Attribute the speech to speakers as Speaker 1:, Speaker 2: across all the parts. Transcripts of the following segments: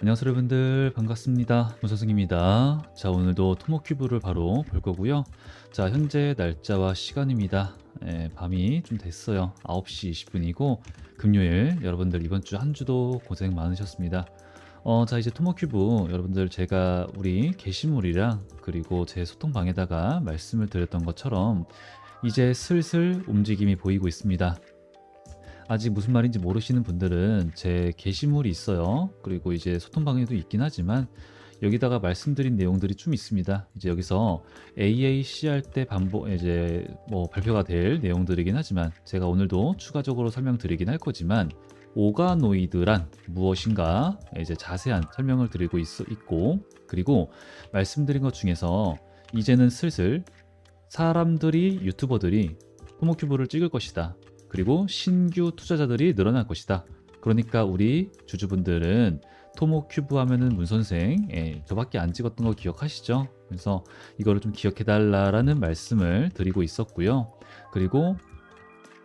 Speaker 1: 안녕하세요 여러분들. 반갑습니다. 문선승입니다. 자 오늘도 토모큐브를 바로 볼 거고요. 자 현재 날짜와 시간입니다. 예, 밤이 좀 됐어요. 9시 20분이고 금요일 여러분들 이번 주 한 주도 고생 많으셨습니다. 어, 자 이제 토모큐브 여러분들 제가 우리 게시물이랑 그리고 제 소통방에다가 말씀을 드렸던 것처럼 이제 슬슬 움직임이 보이고 있습니다 아직 무슨 말인지 모르시는 분들은 제 게시물이 있어요. 그리고 이제 소통방에도 있긴 하지만 여기다가 말씀드린 내용들이 좀 있습니다. 이제 여기서 AAC 할 때 반복 이제 뭐 발표가 될 내용들이긴 하지만 제가 오늘도 추가적으로 설명드리긴 할 거지만 오가노이드란 무엇인가 이제 자세한 설명을 드리고 있, 있고 그리고 말씀드린 것 중에서 이제는 슬슬 사람들이 유튜버들이 토모큐브를 찍을 것이다. 그리고 신규 투자자들이 늘어날 것이다. 그러니까 우리 주주분들은 토모큐브 하면은 문 선생 예, 저밖에 안 찍었던 거 기억하시죠? 그래서 이거를 좀 기억해 달라라는 말씀을 드리고 있었고요. 그리고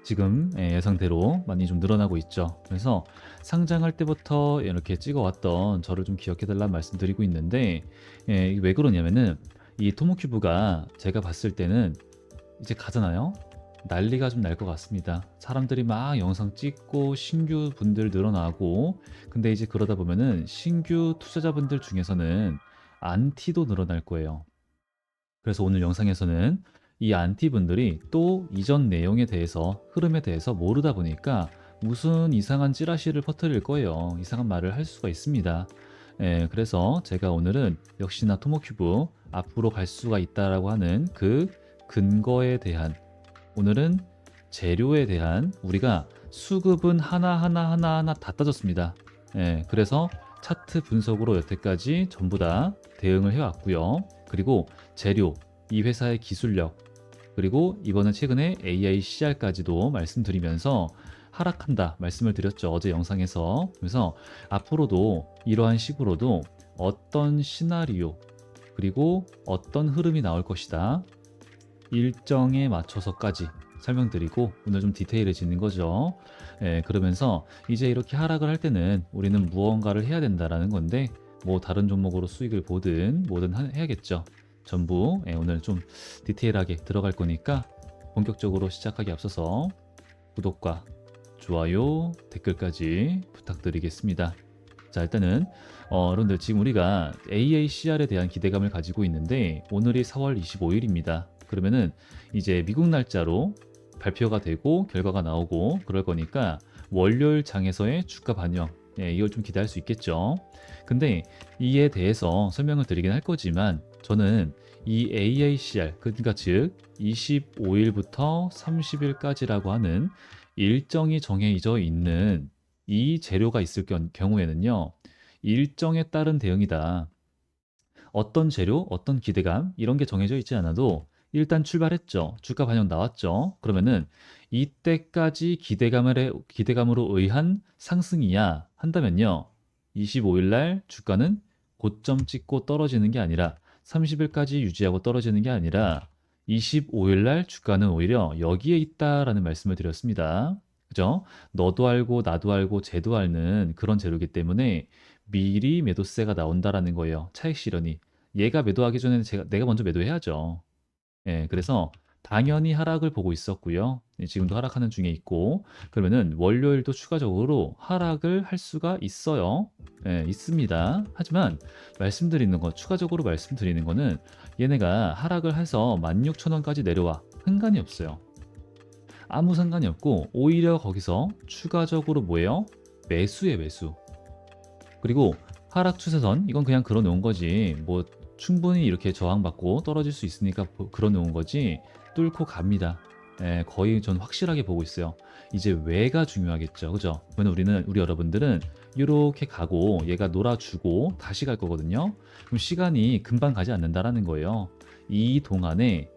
Speaker 1: 지금 예, 예상대로 많이 좀 늘어나고 있죠. 그래서 상장할 때부터 이렇게 찍어왔던 저를 좀 기억해 달라는 말씀 드리고 있는데 예, 왜 그러냐면은 이 토모큐브가 제가 봤을 때는 이제 가잖아요. 난리가 좀 날 것 같습니다. 사람들이 막 영상 찍고 신규 분들 늘어나고 근데 이제 그러다 보면은 신규 투자자분들 중에서는 안티도 늘어날 거예요. 그래서 오늘 영상에서는 이 안티 분들이 또 이전 내용에 대해서 흐름에 대해서 모르다 보니까 무슨 이상한 찌라시를 퍼뜨릴 거예요. 이상한 말을 할 수가 있습니다. 예, 그래서 제가 오늘은 역시나 토모큐브 앞으로 갈 수가 있다라고 하는 그 근거에 대한 오늘은 재료에 대한 우리가 수급은 하나하나 하나하나 다 따졌습니다. 예, 그래서 차트 분석으로 여태까지 전부 다 대응을 해왔고요. 그리고 재료, 이 회사의 기술력, 그리고 이번에 최근에 AICR까지도 말씀드리면서 하락한다 말씀을 드렸죠. 어제 영상에서. 그래서 앞으로도 이러한 식으로도 어떤 시나리오, 그리고 어떤 흐름이 나올 것이다. 일정에 맞춰서까지 설명드리고 오늘 좀 디테일해지는 거죠. 예, 그러면서 이제 이렇게 하락을 할 때는 우리는 무언가를 해야 된다라는 건데 뭐 다른 종목으로 수익을 보든 뭐든 하- 해야겠죠. 전부 예, 오늘 좀 디테일하게 들어갈 거니까 본격적으로 시작하기 앞서서 구독과 좋아요, 댓글까지 부탁드리겠습니다. 자 일단은 어, 여러분들 지금 우리가 AACR에 대한 기대감을 가지고 있는데 오늘이 4월 25일입니다. 그러면은 이제 미국 날짜로 발표가 되고 결과가 나오고 그럴 거니까 월요일 장에서의 주가 반영 예, 이걸 좀 기대할 수 있겠죠. 근데 이에 대해서 설명을 드리긴 할 거지만 저는 이 AACR 그러니까 즉 25일부터 30일까지라고 하는 일정이 정해져 있는 이 재료가 있을 경- 경우에는요 일정에 따른 대응이다. 어떤 재료, 어떤 기대감 이런 게 정해져 있지 않아도 일단 출발했죠. 주가 반영 나왔죠. 그러면은 이때까지 기대감을 해- 기대감으로 의한 상승이야 한다면요. 25일 날 주가는 고점 찍고 떨어지는 게 아니라 30일까지 유지하고 떨어지는 게 아니라 25일 날 주가는 오히려 여기에 있다라는 말씀을 드렸습니다. 그죠? 너도 알고 나도 알고 쟤도 아는 그런 재료이기 때문에 미리 매도세가 나온다라는 거예요. 차익 실현이. 얘가 매도하기 전에는 제가 내가 먼저 매도해야죠. 예, 그래서 당연히 하락을 보고 있었고요. 예, 지금도 하락하는 중에 있고, 그러면은 월요일도 추가적으로 하락을 할 수가 있어요. 예, 있습니다. 하지만 말씀드리는 거, 추가적으로 말씀드리는 거는 얘네가 하락을 해서 16,000원까지 내려와. 상관이 없어요. 아무 상관이 없고, 오히려 거기서 추가적으로 뭐예요? 매수에 매수. 그리고 하락 추세선, 이건 그냥 걸어 놓은 거지. 뭐 충분히 이렇게 저항받고 떨어질 수 있으니까 그러 놓은 거지 뚫고 갑니다. 예, 거의 전 확실하게 보고 있어요. 이제 왜가 중요하겠죠, 그죠? 왜냐면 우리는 우리 여러분들은 이렇게 가고 얘가 놀아주고 다시 갈 거거든요. 그럼 시간이 금방 가지 않는다라는 거예요. 이 동안에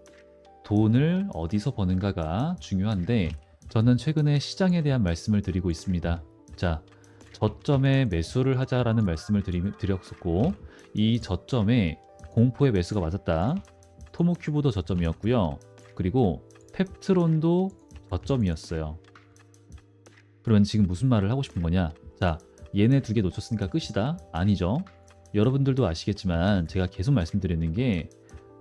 Speaker 1: 돈을 어디서 버는가가 중요한데 저는 최근에 시장에 대한 말씀을 드리고 있습니다. 자, 저점에 매수를 하자라는 말씀을 드리, 드렸었고 이 저점에 공포의 매수가 맞았다. 토모큐브도 저점이었고요. 그리고 펩트론도 저점이었어요. 그러면 지금 무슨 말을 하고 싶은 거냐? 자, 얘네 두 개 놓쳤으니까 끝이다? 아니죠. 여러분들도 아시겠지만 제가 계속 말씀드리는 게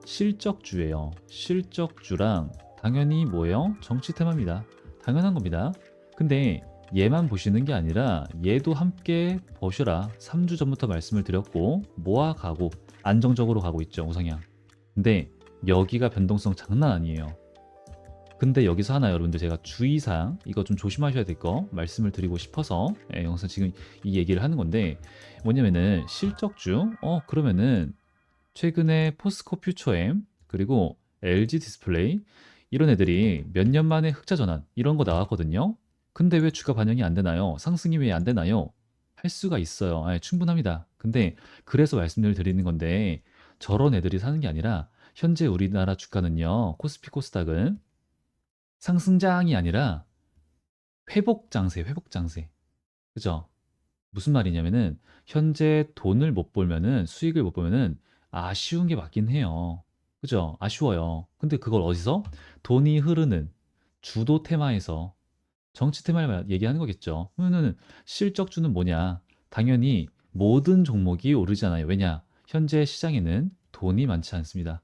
Speaker 1: 실적주예요. 실적주랑 당연히 뭐예요? 정치 테마입니다. 당연한 겁니다. 근데 얘만 보시는 게 아니라 얘도 함께 보셔라. 3주 전부터 말씀을 드렸고 모아가고 안정적으로 가고 있죠. 우상향. 근데 여기가 변동성 장난 아니에요. 근데 여기서 하나 여러분들 제가 주의사항 이거 좀 조심하셔야 될 거 말씀을 드리고 싶어서 예, 영상 지금 이 얘기를 하는 건데 뭐냐면은 실적주 어 그러면은 최근에 포스코 퓨처엠 그리고 LG 디스플레이 이런 애들이 몇 년 만에 흑자 전환 이런 거 나왔거든요. 근데 왜 주가 반영이 안 되나요? 상승이 왜 안 되나요? 할 수가 있어요. 아, 충분합니다. 근데 그래서 말씀을 드리는 건데 저런 애들이 사는 게 아니라 현재 우리나라 주가는요. 코스피 코스닥은 상승장이 아니라 회복 장세, 회복 장세. 그죠? 무슨 말이냐면은 현재 돈을 못 벌면은 수익을 못 보면은 아쉬운 게 맞긴 해요. 그죠? 아쉬워요. 근데 그걸 어디서? 돈이 흐르는 주도 테마에서 정치 테마를 얘기하는 거겠죠. 그러면은 실적주는 뭐냐? 당연히 모든 종목이 오르잖아요. 왜냐? 현재 시장에는 돈이 많지 않습니다.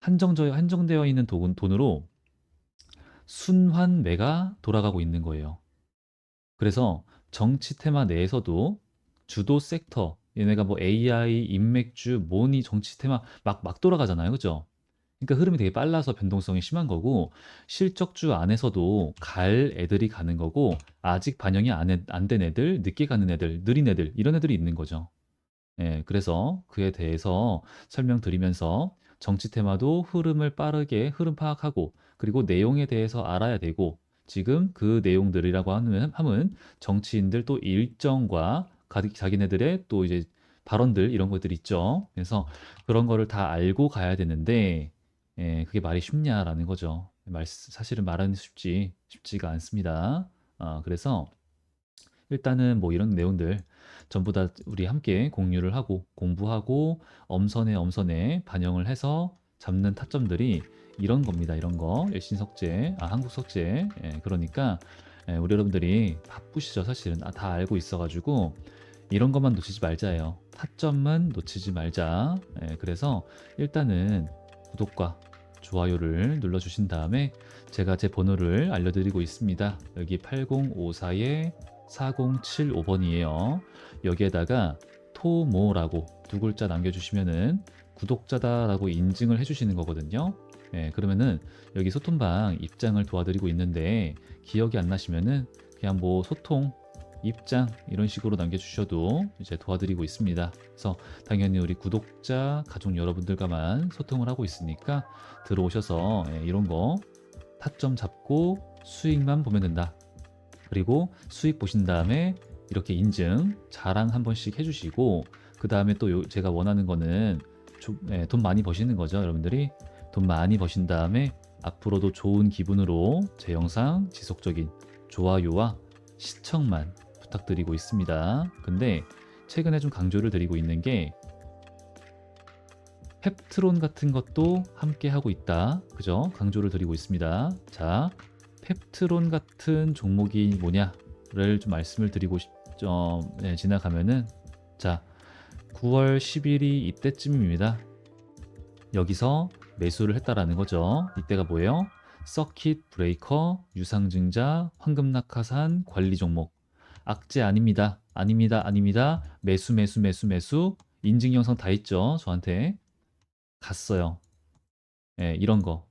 Speaker 1: 한정져, 한정되어 있는 돈, 돈으로 순환매가 돌아가고 있는 거예요. 그래서 정치 테마 내에서도 주도 섹터, 얘네가 뭐 AI, 인맥주, 뭐니 정치 테마 막, 막 돌아가잖아요. 그죠? 그러니까 흐름이 되게 빨라서 변동성이 심한 거고, 실적주 안에서도 갈 애들이 가는 거고, 아직 반영이 안, 안된 애들, 늦게 가는 애들, 느린 애들, 이런 애들이 있는 거죠. 예, 그래서 그에 대해서 설명드리면서 정치 테마도 흐름을 빠르게 흐름 파악하고 그리고 내용에 대해서 알아야 되고 지금 그 내용들이라고 하면, 하면 정치인들 또 일정과 가- 자기네들의 또 이제 발언들 이런 것들 있죠. 그래서 그런 거를 다 알고 가야 되는데 예, 그게 말이 쉽냐라는 거죠. 말, 사실은 말은 쉽지 쉽지가 않습니다. 아, 그래서 일단은 뭐 이런 내용들 전부 다 우리 함께 공유를 하고 공부하고 엄선에 엄선에 반영을 해서 잡는 타점들이 이런 겁니다. 이런 거 일신 석재, 아 한국 석재. 예, 그러니까 예, 우리 여러분들이 바쁘시죠. 사실은 아, 다 알고 있어가지고 이런 것만 놓치지 말자예요. 타점만 놓치지 말자. 예, 그래서 일단은 구독과 좋아요를 눌러주신 다음에 제가 제 번호를 알려드리고 있습니다. 여기 8054에 4075번이에요. 여기에다가 토모라고 두 글자 남겨주시면은 구독자다라고 인증을 해주시는 거거든요. 예, 그러면은 여기 소통방 입장을 도와드리고 있는데 기억이 안 나시면은 그냥 뭐 소통 입장 이런 식으로 남겨주셔도 이제 도와드리고 있습니다. 그래서 당연히 우리 구독자 가족 여러분들과만 소통을 하고 있으니까 들어오셔서 예, 이런 거 타점 잡고 수익만 보면 된다. 그리고 수익 보신 다음에 이렇게 인증 자랑 한 번씩 해주시고 그 다음에 또 요- 제가 원하는 거는 조- 예, 돈 많이 버시는 거죠 여러분들이 돈 많이 버신 다음에 앞으로도 좋은 기분으로 제 영상 지속적인 좋아요와 시청만 부탁드리고 있습니다 근데 최근에 좀 강조를 드리고 있는 게 펩트론 같은 것도 함께 하고 있다 그죠 강조를 드리고 있습니다 자 펩트론 같은 종목이 뭐냐를 좀 말씀을 드리고 싶, 어, 네, 지나가면은 자 9월 10일이 이때쯤입니다. 여기서 매수를 했다라는 거죠. 이때가 뭐예요? 서킷 브레이커, 유상증자, 황금낙하산 관리 종목. 악재 아닙니다. 아닙니다. 아닙니다. 매수 매수 매수 매수 인증 영상 다 있죠. 저한테 갔어요. 예, 이런 거.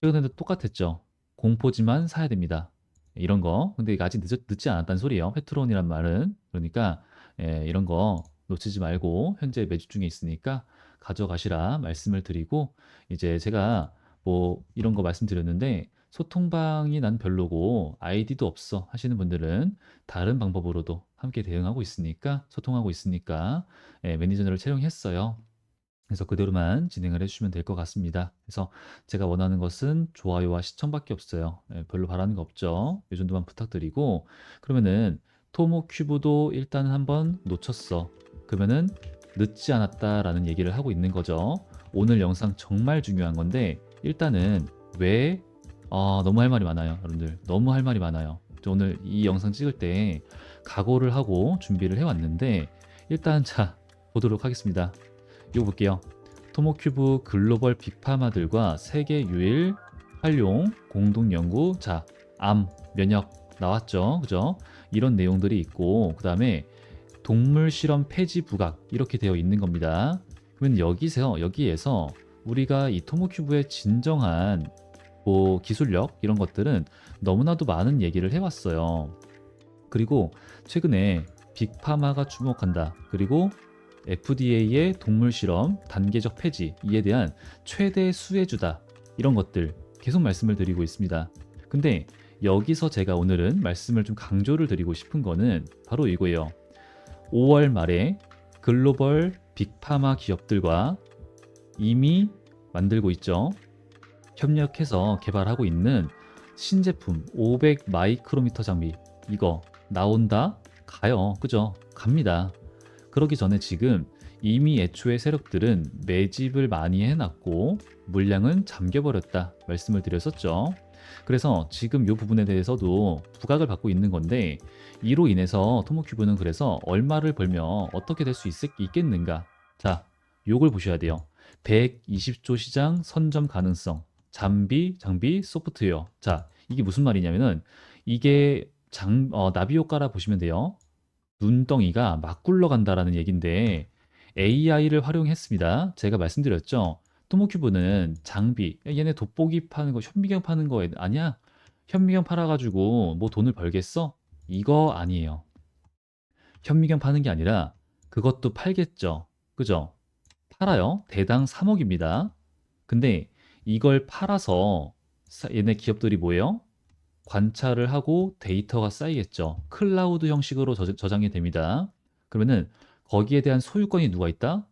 Speaker 1: 최근에도 똑같았죠. 공포지만 사야 됩니다. 예, 이런 거. 근데 아직 늦, 늦지 않았다는 소리예요. 페트론이란 말은. 그러니까 예, 이런 거 놓치지 말고 현재 매주 중에 있으니까 가져가시라 말씀을 드리고 이제 제가 뭐 이런 거 말씀드렸는데 소통방이 난 별로고 아이디도 없어 하시는 분들은 다른 방법으로도 함께 대응하고 있으니까 소통하고 있으니까 예, 매니저를 채용했어요. 그래서 그대로만 진행을 해주시면 될 것 같습니다. 그래서 제가 원하는 것은 좋아요와 시청밖에 없어요. 예, 별로 바라는 거 없죠. 이 정도만 부탁드리고 그러면은 토모 큐브도 일단 한번 놓쳤어. 그러면은 늦지 않았다라는 얘기를 하고 있는 거죠. 오늘 영상 정말 중요한 건데 일단은 왜 아, 너무 할 말이 많아요, 여러분들. 너무 할 말이 많아요. 저 오늘 이 영상 찍을 때 각오를 하고 준비를 해왔는데 일단 자 보도록 하겠습니다. 이거 볼게요. 토모큐브 글로벌 빅파마들과 세계 유일 활용 공동 연구 자, 암, 면역 나왔죠. 그죠? 이런 내용들이 있고 그 다음에 동물 실험 폐지 부각 이렇게 되어 있는 겁니다. 그러면 여기서 여기에서 우리가 이 토모큐브의 진정한 뭐 기술력 이런 것들은 너무나도 많은 얘기를 해왔어요. 그리고 최근에 빅파마가 주목한다. 그리고 FDA의 동물 실험 단계적 폐지 이에 대한 최대 수혜주다. 이런 것들 계속 말씀을 드리고 있습니다. 근데 여기서 제가 오늘은 말씀을 좀 강조를 드리고 싶은 거는 바로 이거예요. 5월 말에 글로벌 빅파마 기업들과 이미 만들고 있죠. 협력해서 개발하고 있는 신제품 500 마이크로미터 장비. 이거 나온다? 가요. 그죠? 갑니다. 그러기 전에 지금 이미 애초에 세력들은 매집을 많이 해놨고 물량은 잠겨버렸다 말씀을 드렸었죠. 그래서 지금 이 부분에 대해서도 부각을 받고 있는 건데 이로 인해서 토모큐브는 그래서 얼마를 벌며 어떻게 될 수 있겠는가? 자 요걸 보셔야 돼요. 120조 시장 선점 가능성 장비, 장비, 소프트웨어. 자, 이게 무슨 말이냐면은 이게 장, 어, 나비 효과라 보시면 돼요. 눈덩이가 막 굴러간다라는 얘긴데 AI를 활용했습니다. 제가 말씀드렸죠. 토모큐브는 장비, 얘네 돋보기 파는 거, 현미경 파는 거 아니야? 현미경 팔아가지고 뭐 돈을 벌겠어? 이거 아니에요. 현미경 파는 게 아니라 그것도 팔겠죠. 그죠? 팔아요. 대당 3억입니다. 근데 이걸 팔아서 얘네 기업들이 뭐예요? 관찰을 하고 데이터가 쌓이겠죠. 클라우드 형식으로 저, 장이 됩니다. 그러면은 거기에 대한 소유권이 누가 있다?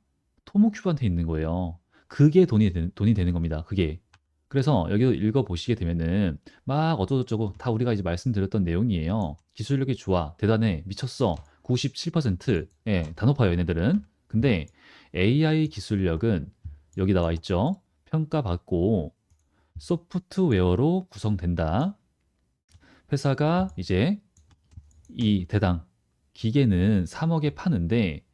Speaker 1: 토모큐브한테 있는 거예요. 그게 돈이, 되, 돈이 되는 겁니다. 그게. 그래서 여기도 읽어보시게 되면은 막 어쩌고저쩌고 다 우리가 이제 말씀드렸던 내용이에요. 기술력이 좋아. 대단해. 미쳤어. 97%. 예, 다 높아요, 얘네들은. 근데 AI 기술력은 여기 나와 있죠. 평가받고 소프트웨어로 구성된다. 회사가 이제 이 대당 기계는 3억에 파는데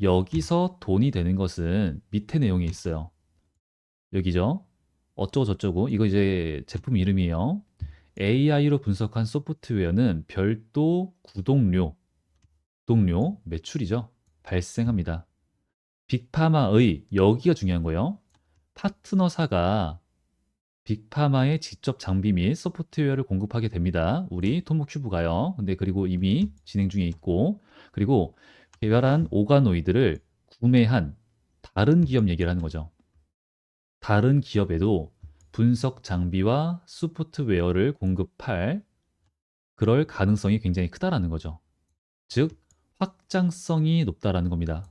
Speaker 1: 여기서 돈이 되는 것은 밑에 내용이 있어요. 여기죠. 어쩌고 저쩌고 이거 이제 제품 이름이에요. AI로 분석한 소프트웨어는 별도 구독료, 구독료 매출이죠. 발생합니다. 빅파마의 여기가 중요한 거예요. 파트너사가 빅파마의 직접 장비 및 소프트웨어를 공급하게 됩니다. 우리 토모큐브가요. 근데 그리고 이미 진행 중에 있고 그리고 개발한 오가노이드를 구매한 다른 기업 얘기를 하는 거죠. 다른 기업에도 분석 장비와 소프트웨어를 공급할 그럴 가능성이 굉장히 크다라는 거죠. 즉 확장성이 높다라는 겁니다.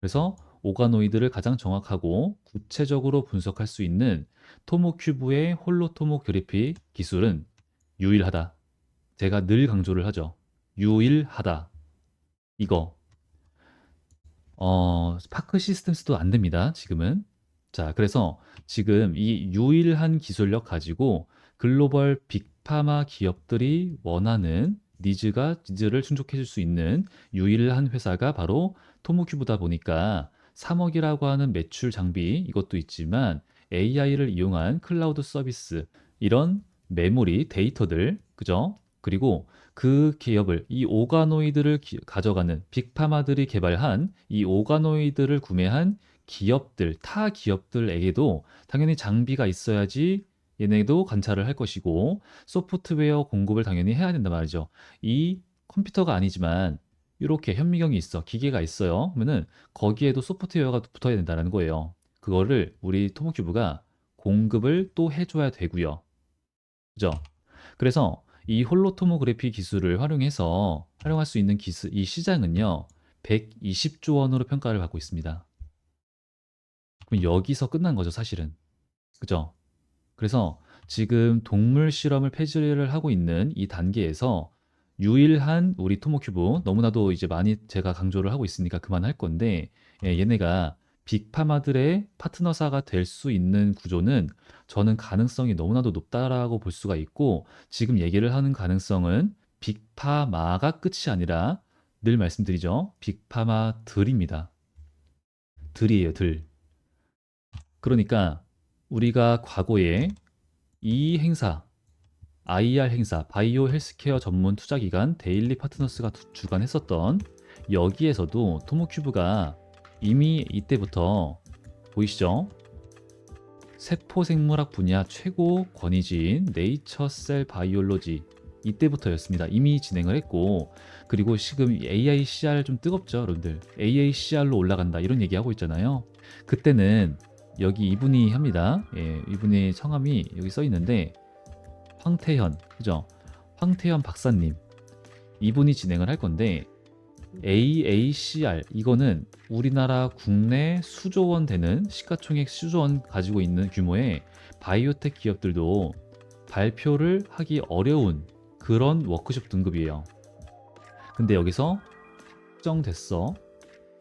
Speaker 1: 그래서 오가노이드를 가장 정확하고 구체적으로 분석할 수 있는 토모큐브의 홀로토모 그래픽 기술은 유일하다. 제가 늘 강조를 하죠. 유일하다. 이거. 어, 파크 시스템스도 안 됩니다. 지금은. 자, 그래서 지금 이 유일한 기술력 가지고 글로벌 빅파마 기업들이 원하는 니즈가 니즈를 충족해 줄 수 있는 유일한 회사가 바로 토모큐브다 보니까 3억이라고 하는 매출 장비 이것도 있지만 AI를 이용한 클라우드 서비스 이런 메모리 데이터들 그죠? 그리고 그 기업을 이 오가노이드를 기, 가져가는 빅파마들이 개발한 이 오가노이드를 구매한 기업들 타 기업들에게도 당연히 장비가 있어야지 얘네도 관찰을 할 것이고 소프트웨어 공급을 당연히 해야 된단 말이죠. 이 컴퓨터가 아니지만 이렇게 현미경이 있어, 기계가 있어요. 그러면은 거기에도 소프트웨어가 붙어야 된다는 거예요. 그거를 우리 토모큐브가 공급을 또 해줘야 되고요. 그죠? 그래서 이 홀로토모그래피 기술을 활용해서 활용할 수 있는 기술, 이 시장은요, 120조 원으로 평가를 받고 있습니다. 그럼 여기서 끝난 거죠, 사실은. 그죠? 그래서 지금 동물 실험을 폐지를 하고 있는 이 단계에서 유일한 우리 토모큐브 너무나도 이제 많이 제가 강조를 하고 있으니까 그만할 건데 예, 얘네가 빅파마들의 파트너사가 될 수 있는 구조는 저는 가능성이 너무나도 높다라고 볼 수가 있고 지금 얘기를 하는 가능성은 빅파마가 끝이 아니라 늘 말씀드리죠. 빅파마들입니다. 들이에요, 들. 그러니까 우리가 과거에 이 행사, IR 행사, 바이오 헬스케어 전문 투자기관 데일리 파트너스가 두- 주관했었던 여기에서도 토모큐브가 이미 이때부터 보이시죠? 세포생물학 분야 최고 권위지인 네이처셀 바이올로지 이때부터였습니다. 이미 진행을 했고 그리고 지금 AICR 좀 뜨겁죠, 여러분들. AICR로 올라간다 이런 얘기하고 있잖아요. 그때는 여기 이분이 합니다. 예, 이분의 성함이 여기 써 있는데 황태현, 그죠? 황태현 박사님 이분이 진행을 할 건데 AACR 이거는 우리나라 국내 수조원 되는 시가총액 수조원 가지고 있는 규모의 바이오텍 기업들도 발표를 하기 어려운 그런 워크숍 등급이에요. 근데 여기서 확정됐어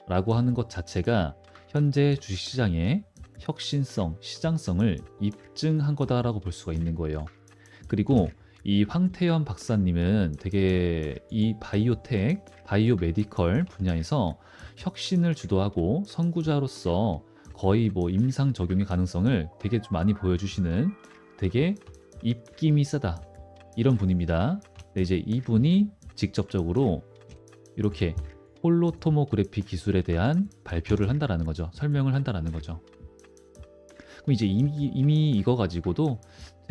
Speaker 1: 라고 하는 것 자체가 현재 주식시장의 혁신성, 시장성을 입증한 거다라고 볼 수가 있는 거예요. 그리고 이 황태현 박사님은 되게 이 바이오텍, 바이오 메디컬 분야에서 혁신을 주도하고 선구자로서 거의 뭐 임상 적용의 가능성을 되게 좀 많이 보여주시는 되게 입김이 세다 이런 분입니다. 네, 이제 이분이 직접적으로 이렇게 홀로토모그래피 기술에 대한 발표를 한다라는 거죠. 설명을 한다라는 거죠. 그럼 이제 이미, 이미 이거 가지고도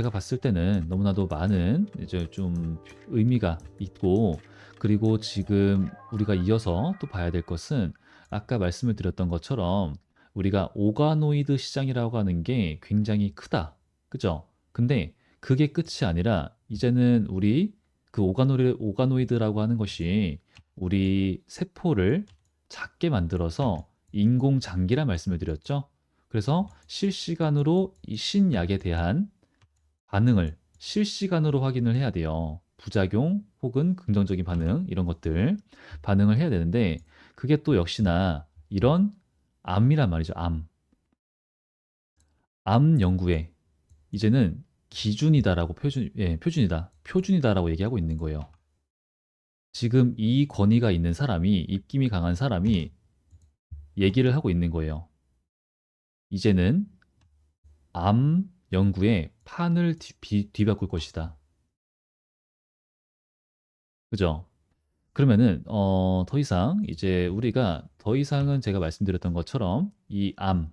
Speaker 1: 제가 봤을 때는 너무나도 많은 이제 좀 의미가 있고 그리고 지금 우리가 이어서 또 봐야 될 것은 아까 말씀을 드렸던 것처럼 우리가 오가노이드 시장이라고 하는 게 굉장히 크다. 그죠? 근데 그게 끝이 아니라 이제는 우리 그 오가노이드, 오가노이드라고 하는 것이 우리 세포를 작게 만들어서 인공장기라 말씀을 드렸죠. 그래서 실시간으로 이 신약에 대한 반응을 실시간으로 확인을 해야 돼요. 부작용 혹은 긍정적인 반응 이런 것들 반응을 해야 되는데 그게 또 역시나 이런 암이란 말이죠. 암. 암 연구에 이제는 기준이다라고 표준 예, 표준이다. 표준이다라고 얘기하고 있는 거예요. 지금 이 권위가 있는 사람이 입김이 강한 사람이 얘기를 하고 있는 거예요. 이제는 암 연구에 판을 뒤, 뒤바꿀 것이다. 그죠? 그러면은 어, 더 이상 이제 우리가 더 이상은 제가 말씀드렸던 것처럼 이 암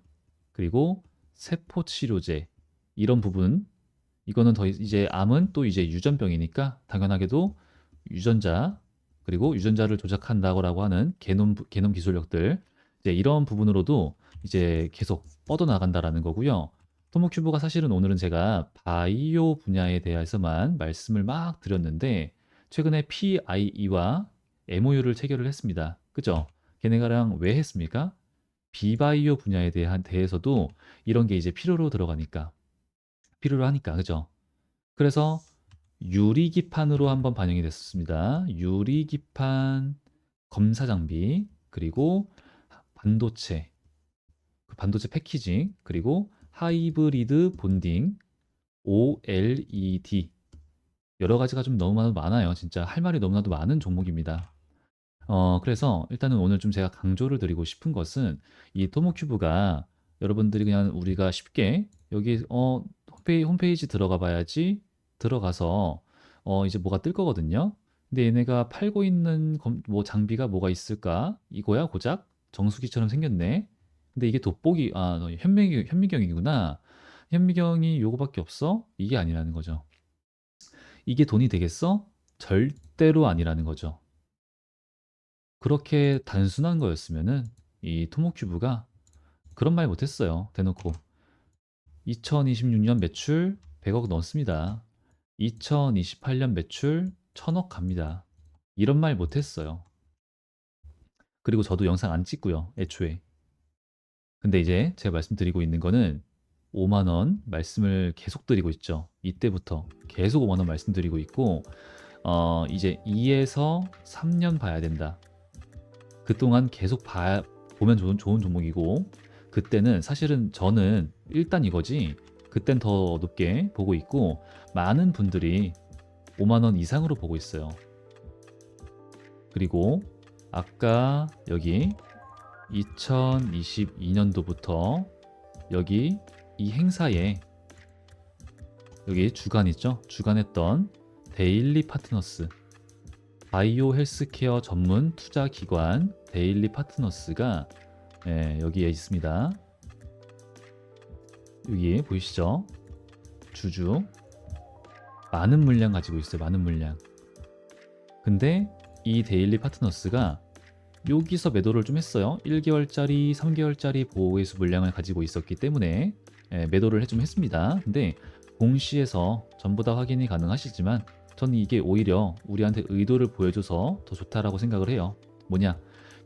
Speaker 1: 그리고 세포 치료제 이런 부분 이거는 더 이- 이제 암은 또 이제 유전병이니까 당연하게도 유전자 그리고 유전자를 조작한다고 하는 부- 게놈 기술력들 이제 이런 부분으로도 이제 계속 뻗어나간다라는 거고요. 토모큐브가 사실은 오늘은 제가 바이오 분야에 대해서만 말씀을 막 드렸는데 최근에 PIE와 MOU를 체결을 했습니다. 그죠? 걔네가랑 왜 했습니까? 비바이오 분야에 대한 대해서도 이런 게 이제 필요로 들어가니까 필요로 하니까 그죠? 그래서 유리기판으로 한번 반영이 됐습니다. 유리기판 검사 장비 그리고 반도체 그 반도체 패키징 그리고 하이브리드 본딩 OLED 여러 가지가 좀 너무나도 많아요. 진짜 할 말이 너무나도 많은 종목입니다. 어, 그래서 일단은 오늘 좀 제가 강조를 드리고 싶은 것은 이 토모큐브가 여러분들이 그냥 우리가 쉽게 여기 어, 홈페이지, 홈페이지 들어가 봐야지 들어가서 어, 이제 뭐가 뜰 거거든요. 근데 얘네가 팔고 있는 검- 뭐 장비가 뭐가 있을까? 이거야 고작 정수기처럼 생겼네. 근데 이게 돋보기 아 너 현미 현미경이구나. 현미경이 요거밖에 없어? 이게 아니라는 거죠. 이게 돈이 되겠어? 절대로 아니라는 거죠. 그렇게 단순한 거였으면은 이 토모큐브가 그런 말 못했어요. 대놓고 2026년 매출 100억 넘습니다. 2028년 매출 1000억 갑니다. 이런 말 못했어요. 그리고 저도 영상 안 찍고요. 애초에. 근데 이제 제가 말씀드리고 있는 거는 5만 원 말씀을 계속 드리고 있죠. 이때부터 계속 5만 원 말씀드리고 있고 어, 이제 2에서 3년 봐야 된다. 그동안 계속 봐, 보면 좋은, 좋은 종목이고 그때는 사실은 저는 일단 이거지 그땐 더 높게 보고 있고 많은 분들이 5만 원 이상으로 보고 있어요. 그리고 아까 여기 2022년도부터 여기 이 행사에 여기 주간 있죠? 주간 했던 데일리 파트너스 바이오 헬스케어 전문 투자 기관 데일리 파트너스가 예, 여기에 있습니다. 여기 보이시죠? 주주 많은 물량 가지고 있어요. 많은 물량. 근데 이 데일리 파트너스가 여기서 매도를 좀 했어요. 1개월짜리, 3개월짜리 보호회수 물량을 가지고 있었기 때문에 예, 매도를 좀 했습니다. 근데 공시에서 전부 다 확인이 가능하시지만 저는 이게 오히려 우리한테 의도를 보여줘서 더 좋다라고 생각을 해요. 뭐냐?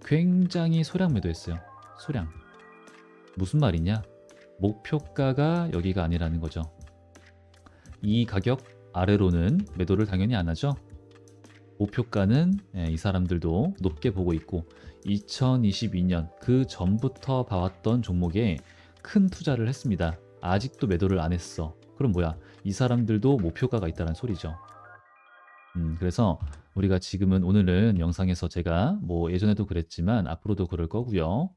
Speaker 1: 굉장히 소량 매도했어요. 소량. 무슨 말이냐? 목표가가 여기가 아니라는 거죠. 이 가격 아래로는 매도를 당연히 안 하죠. 목표가는 예, 이 사람들도 높게 보고 있고 2022년 그 전부터 봐왔던 종목에 큰 투자를 했습니다. 아직도 매도를 안 했어. 그럼 뭐야? 이 사람들도 목표가가 있다는 소리죠. 음, 그래서 우리가 지금은 오늘은 영상에서 제가 뭐 예전에도 그랬지만 앞으로도 그럴 거고요.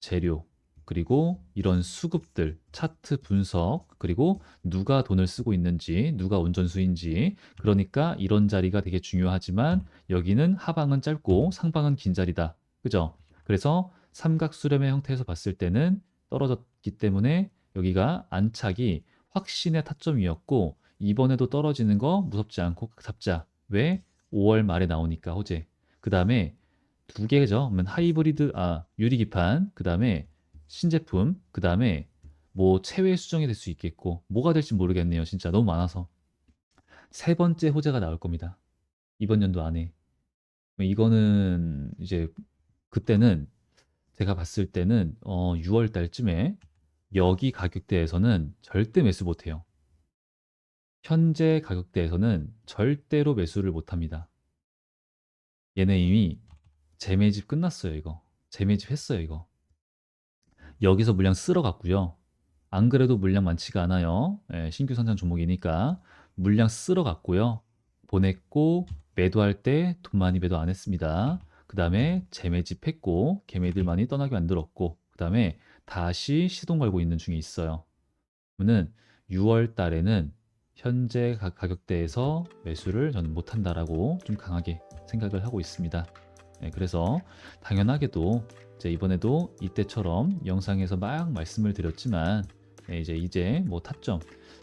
Speaker 1: 재료 그리고 이런 수급들, 차트 분석, 그리고 누가 돈을 쓰고 있는지, 누가 운전수인지, 그러니까 이런 자리가 되게 중요하지만 여기는 하방은 짧고 상방은 긴 자리다. 그죠? 그래서 삼각 수렴의 형태에서 봤을 때는 떨어졌기 때문에 여기가 안착이 확신의 타점이었고 이번에도 떨어지는 거 무섭지 않고 잡자. 왜? 5월 말에 나오니까 호재. 그 다음에 두 개죠. 하이브리드, 아, 유리기판, 그 다음에 신제품, 그 다음에 뭐 체외 수정이 될 수 있겠고, 뭐가 될지 모르겠네요. 진짜 너무 많아서. 세 번째 호재가 나올 겁니다. 이번 연도 안에. 이거는 이제 그때는 제가 봤을 때는 어, 6월 달쯤에 여기 가격대에서는 절대 매수 못 해요. 현재 가격대에서는 절대로 매수를 못 합니다. 얘네 이미 재매집 끝났어요, 이거. 재매집 했어요, 이거. 여기서 물량 쓸어 갔고요. 안 그래도 물량 많지가 않아요. 예, 신규 선장 종목이니까 물량 쓸어 갔고요. 보냈고 매도할 때 돈 많이 매도 안 했습니다. 그 다음에 재매집 했고 개매들 많이 떠나게 만들었고 그 다음에 다시 시동 걸고 있는 중에 있어요. 그러면 6월 달에는 현재 가- 가격대에서 매수를 저는 못한다라고 좀 강하게 생각을 하고 있습니다. 네, 그래서 당연하게도 이제 이번에도 이때처럼 영상에서 막 말씀을 드렸지만 네, 이제 이제 뭐 타점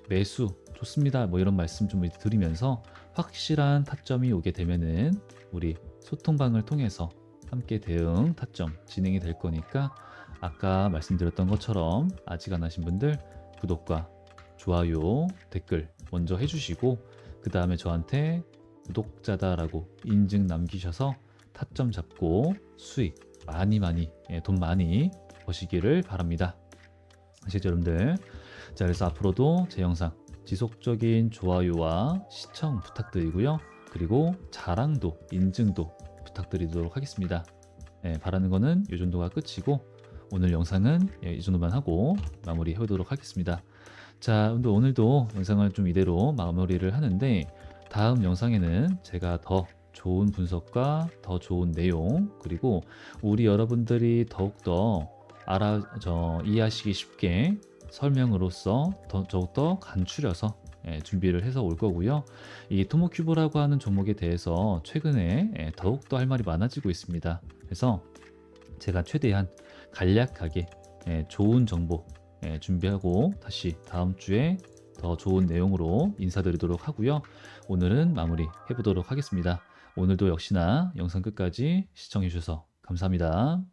Speaker 1: 매수 좋습니다 뭐 이런 말씀 좀 드리면서 확실한 타점이 오게 되면은 우리 소통방을 통해서 함께 대응 타점 진행이 될 거니까 아까 말씀드렸던 것처럼 아직 안 하신 분들 구독과 좋아요 댓글 먼저 해주시고 그 다음에 저한테 구독자다라고 인증 남기셔서 타점 잡고 수익 많이 많이 예, 돈 많이 버시기를 바랍니다. 아시죠 여러분들? 자 그래서 앞으로도 제 영상 지속적인 좋아요와 시청 부탁드리고요. 그리고 자랑도 인증도 부탁드리도록 하겠습니다. 예, 바라는 거는 이 정도가 끝이고 오늘 영상은 예, 이 정도만 하고 마무리 해보도록 하겠습니다. 자, 오늘도 영상을 좀 이대로 마무리를 하는데 다음 영상에는 제가 더 좋은 분석과 더 좋은 내용 그리고 우리 여러분들이 더욱더 알아 저 이해하시기 쉽게 설명으로서 더, 더욱더 간추려서 예, 준비를 해서 올 거고요. 이 토모큐브라고 하는 종목에 대해서 최근에 예, 더욱더 할 말이 많아지고 있습니다. 그래서 제가 최대한 간략하게 예, 좋은 정보 예, 준비하고 다시 다음 주에 더 좋은 내용으로 인사드리도록 하고요. 오늘은 마무리 해보도록 하겠습니다. 오늘도 역시나 영상 끝까지 시청해 주셔서 감사합니다.